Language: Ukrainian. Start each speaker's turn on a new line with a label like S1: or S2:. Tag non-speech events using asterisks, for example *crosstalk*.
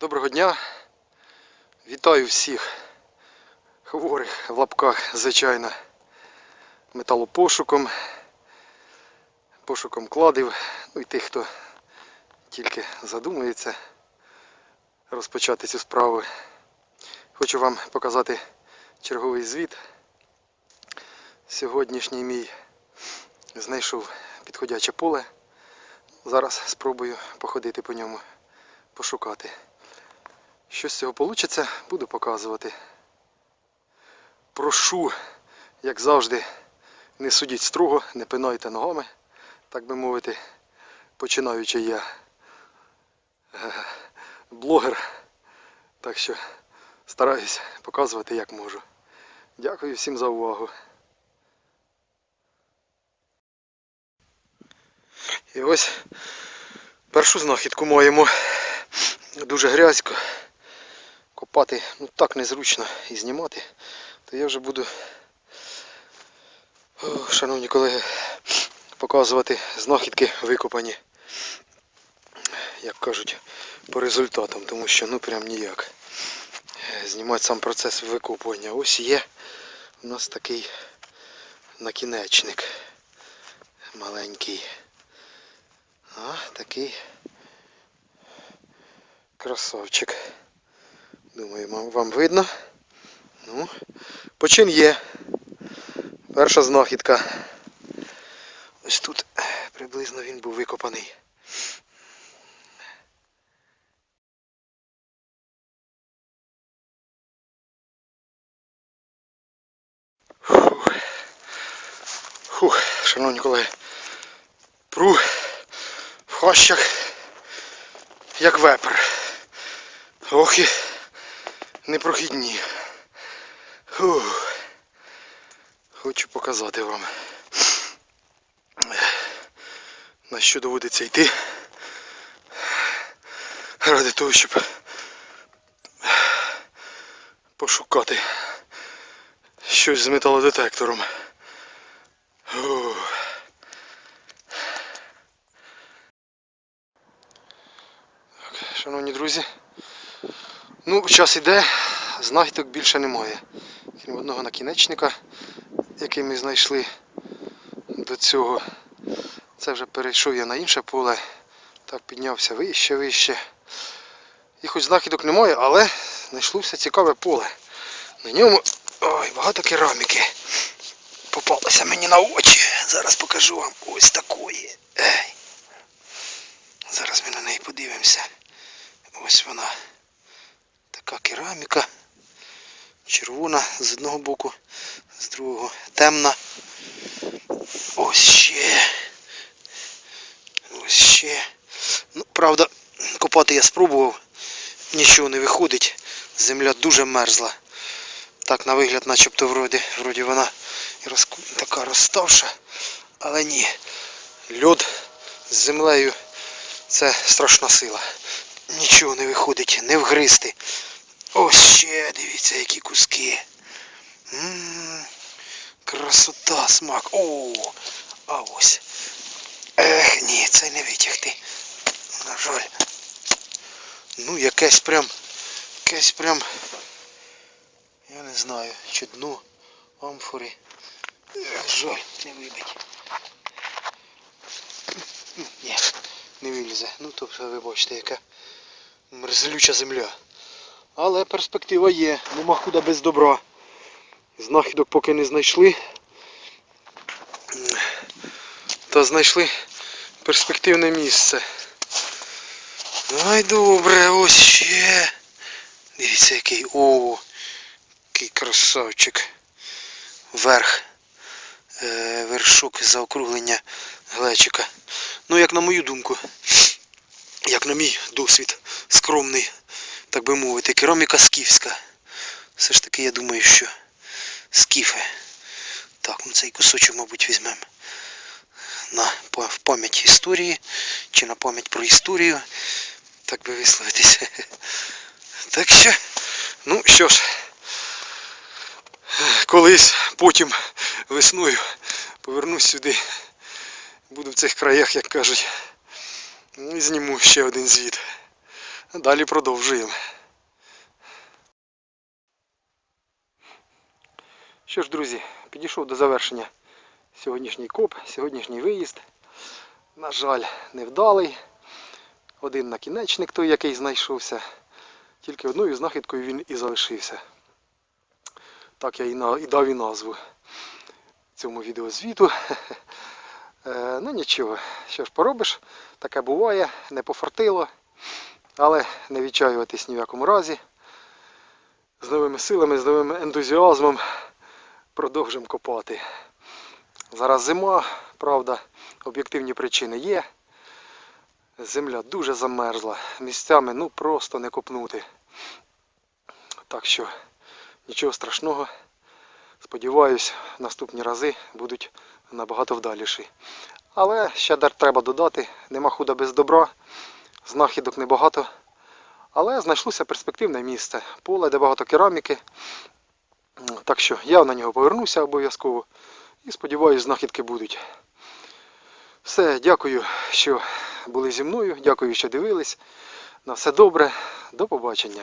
S1: Доброго дня. Вітаю всіх хворих в лапках, звичайно, металопошуком, пошуком кладів, ну і тих, хто тільки задумується розпочати цю справу. Хочу вам показати черговий звіт. Сьогоднішній мій знайшов підходяче поле. Зараз спробую походити по ньому, пошукати. Що з цього вийде, буду показувати. Прошу, як завжди, не судіть строго, не пинайте ногами, так би мовити, починаючи я е, блогер. Так що стараюсь показувати як можу. Дякую всім за увагу. І ось першу знахідку маємо. Дуже грязько. Копати ну так незручно і знімати, то я вже буду, шановні колеги, показувати знахідки викопані, як кажуть, по результатам, тому що ну прям ніяк. Е, Знімати сам процес викопування. Ось є у нас такий накінечник маленький. А, такий красавчик. Думаю, вам- видно. Ну, почин є. Перша знахідка. Ось тут приблизно він був викопаний. Фух. Фух, шановні колеги. Пру в хащах, як вепер. Ох і непрохідні. Фух. Хочу показати вам, на що доводиться йти. Ради того, щоб пошукати щось з металодетектором. Фух. Шановні друзі, ну час іде, знахідок більше немає. Крім одного накінечника, який ми знайшли до цього. Це вже перейшов я на інше поле. Так піднявся вище, вище. І хоч знахідок немає, але знайшлося цікаве поле. На ньому ой, багато кераміки. Попалося мені на очі. Зараз покажу вам ось такої. Ей. Зараз ми на неї подивимося. Ось вона. Така кераміка. Червона з одного боку, з другого темна. Ось ще. Ось ще. Ну, правда, копати я спробував. Нічого не виходить. Земля дуже мерзла. Так, на вигляд, начебто вроді, вроді вона така розставша. Але ні. Льод з землею це страшна сила. Нічого не виходить, не вгризти. Ось ще, дивіться, які куски. М-м, красота, смак. О, а ось. Ех, ні, це не витягти. На жаль. Ну, якесь прям, якесь прям, я не знаю, чи дно амфори. Ех, Жаль, не вибить. Ні, не вилізе. Ну, тобто, ви бачите, яка мерзлюча земля. Але перспектива є, нема куди без добра. Знахідок поки не знайшли. Та знайшли перспективне місце. Ай добре, ось ще. Дивіться який. О, який красавчик. Верх. Е, вершок заокруглення глечика. Ну, як на мою думку, як на мій досвід, скромний так би мовити, кераміка скіфська. Все ж таки я думаю, що скіфи. Так, ну цей кусочок, мабуть, візьмемо на в пам'ять історії чи на пам'ять про історію, так би висловитися. *laughs* Так що, ну що ж, колись потім весною повернусь сюди. Буду в цих краях, як кажуть, і зніму ще один звіт. Далі продовжуємо. Що ж, друзі, підійшов до завершення сьогоднішній коп, сьогоднішній виїзд. На жаль, невдалий. Один накінечник той, який знайшовся. Тільки одною знахідкою він і залишився. Так я і, дав і назву цьому відеозвіту. *laughs* Е, ну нічого, що ж поробиш, таке буває, не пофартило, але не відчаюватись ні в якому разі. З новими силами, з новим ентузіазмом продовжимо копати. Зараз зима, правда, об'єктивні причини є. Земля дуже замерзла, місцями ну просто не копнути. Так що нічого страшного. Сподіваюсь, наступні рази будуть набагато вдаліші. Але ще треба додати, нема худа без добра, знахідок небагато. Але знайшлося перспективне місце, поле, де багато кераміки. Так що я на нього повернуся обов'язково і сподіваюся, знахідки будуть. Все, дякую, що були зі мною, дякую, що дивились. На все добре, до побачення.